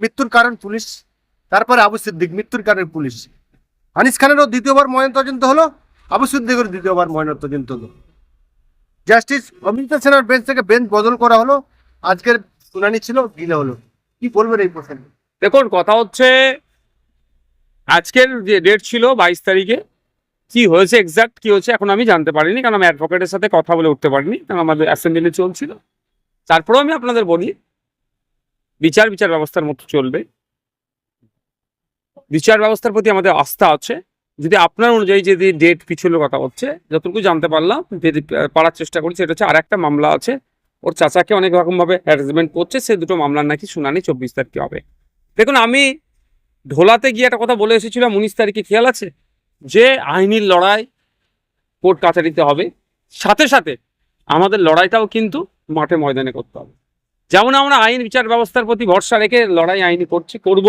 মৃত্যুর কারণ পুলিশ, তারপরে আবু সিদ্দিক মৃত্যুর কারণ পুলিশ। আনিস খানেরও দ্বিতীয়বার ময়ন তদন্ত হলো, আবু সিদ্দিকের দ্বিতীয়বার ময়ন তদন্ত হলো। জাস্টিস অমিতা সেনার বেঞ্চ থেকে বেঞ্চ বদল করা হলো, আজকের শুনানি ছিল গিলে হলো। কি বলবেন এই প্রসঙ্গে? দেখুন, কথা হচ্ছে, আজকের যে ডেট ছিল বাইশ তারিখে, কি হয়েছে এক্সাক্ট কি হয়েছে এখন আমি জানতে পারিনি, কারণ আমি অ্যাডভোকেটের সাথে কথা বলে উঠতে পারিনি, কারণ আমাদের অ্যাসেম্বলি চলছিল। তারপরেও আমি আপনাদের বলি বিচার বিচার ব্যবস্থার মতো চলবে। বিচার ব্যবস্থার প্রতি আমাদের আস্থা আছে। যদি আপনার অনুযায়ী যদি ডেট পিছলের কথা হচ্ছে, যতটুকু জানতে পারলাম যদি পারার চেষ্টা করছি, সেটা হচ্ছে আর একটা মামলা আছে। ওর চাচাকে অনেক রকমভাবে হ্যারাসমেন্ট করছে, সে দুটো মামলার নাকি শুনানি চব্বিশ তারিখে হবে। দেখুন, আমি ঢোলাতে গিয়ে একটা কথা বলে এসেছিলাম উনিশ তারিখে খেয়াল আছে? যে আইনি লড়াই কোর্ট কাছারিতে হবে। সাথে সাথে আমাদের লড়াইটাও কিন্তু মাঠে ময়দানে করতে হবে। যেমন আমরা আইন বিচার ব্যবস্থার প্রতি ভরসা রেখে লড়াই আইনি করছি, করব।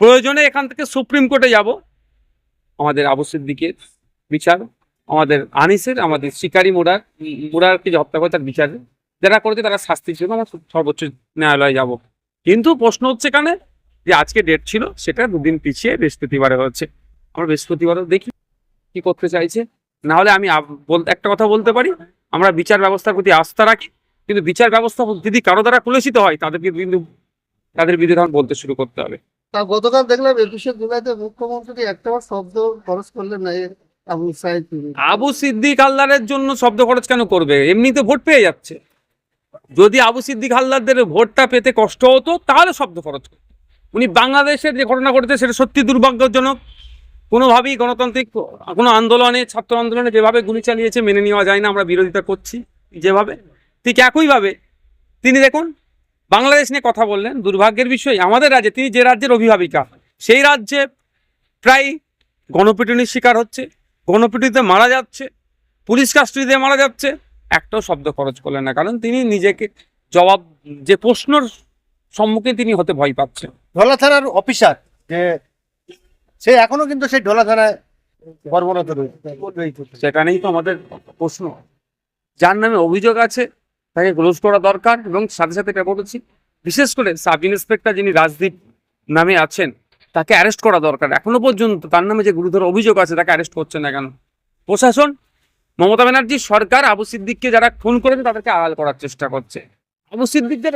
প্রয়োজনে এখান থেকে সুপ্রিম কোর্টে যাব। আমাদের আবু সিদ্দিকের বিচার, আমাদের আনিসের, আমাদের শিকারি মোড়ার মোড়ারকে যে হত্যা করে তার বিচারে, যারা করেছে তারা শাস্তি ছিল আমরা সর্বোচ্চ ন্যায়ালয়ে যাব। কিন্তু প্রশ্ন হচ্ছে এখানে যে আজকে ডেট ছিল, সেটা দুদিন পিছিয়ে বৃহস্পতিবারে হচ্ছে আমরা বৃহস্পতিবারও দেখি কি করতে চাইছে। না হলে আমি একটা কথা বলতে পারি। আমরা বিচার ব্যবস্থার প্রতি আস্থা রাখি। কিন্তু বিচার ব্যবস্থা যদি কারও দ্বারা কুলেশিত হয় তাদেরকে কিন্তু তাদের বিরুদ্ধে তখন বলতে শুরু করতে হবে। তা গতকাল দেখলাম একুশে জুলাইতে মুখ্যমন্ত্রী একটাবার শব্দ খরচ করলেন না আবু সাইদ। আবু সিদ্দিক হালদারের জন্য শব্দ খরচ কেন করবে? এমনিতে ভোট পেয়ে যাচ্ছে। যদি আবু সিদ্দিক হালদারদের ভোটটা পেতে কষ্ট হতো তাহলে শব্দ খরচ করতো। উনি বাংলাদেশের যে ঘটনা ঘটেছে সেটা সত্যি দুর্ভাগ্যজনক। কোনোভাবেই গণতান্ত্রিক কোনো আন্দোলনে ছাত্র আন্দোলনে যেভাবে গুলি চালিয়েছে মেনে নেওয়া যায় না আমরা বিরোধিতা করছি যেভাবে। ঠিক একইভাবে তিনি দেখুন বাংলাদেশ নিয়ে কথা বললেন দুর্ভাগ্যের বিষয় আমাদের রাজ্যে তিনি যে রাজ্যের অভিভাবিকা সেই রাজ্যে প্রায় গণপিটুনির শিকার হচ্ছে গণপিটুনিতে মারা যাচ্ছে পুলিশ কাস্টডিতে মারা যাচ্ছে একটাও শব্দ খরচ করলেন না কারণ তিনি নিজেকে জবাব যে প্রশ্নর সম্মুখীন তিনি হতে ভয় পাচ্ছেন। ঢোলা থানার অফিসার যে সে এখনও কিন্তু সেই ঢোলা থানায় কর্মরত রয়েছে সেখানেই তো আমাদের প্রশ্ন। যার নামে অভিযোগ আছে তাকে ক্লোজ করা দরকার এবং সাথে সাথে এটা বলেছি, বিশেষ করে সাব ইন্সপেক্টর যিনি রাজদীপ নামে আছেন, তাকে অ্যারেস্ট করা দরকার। এখনও পর্যন্ত তার নামে যে গুরুতর অভিযোগ আছে, তাকে অ্যারেস্ট করছে না কেন? প্রশাসন, মমতা ব্যানার্জি সরকার, আবু সিদ্দিককে যারা খুন করেছে তাদেরকে আড়াল করার চেষ্টা করছে। আবু সিদ্দিকদের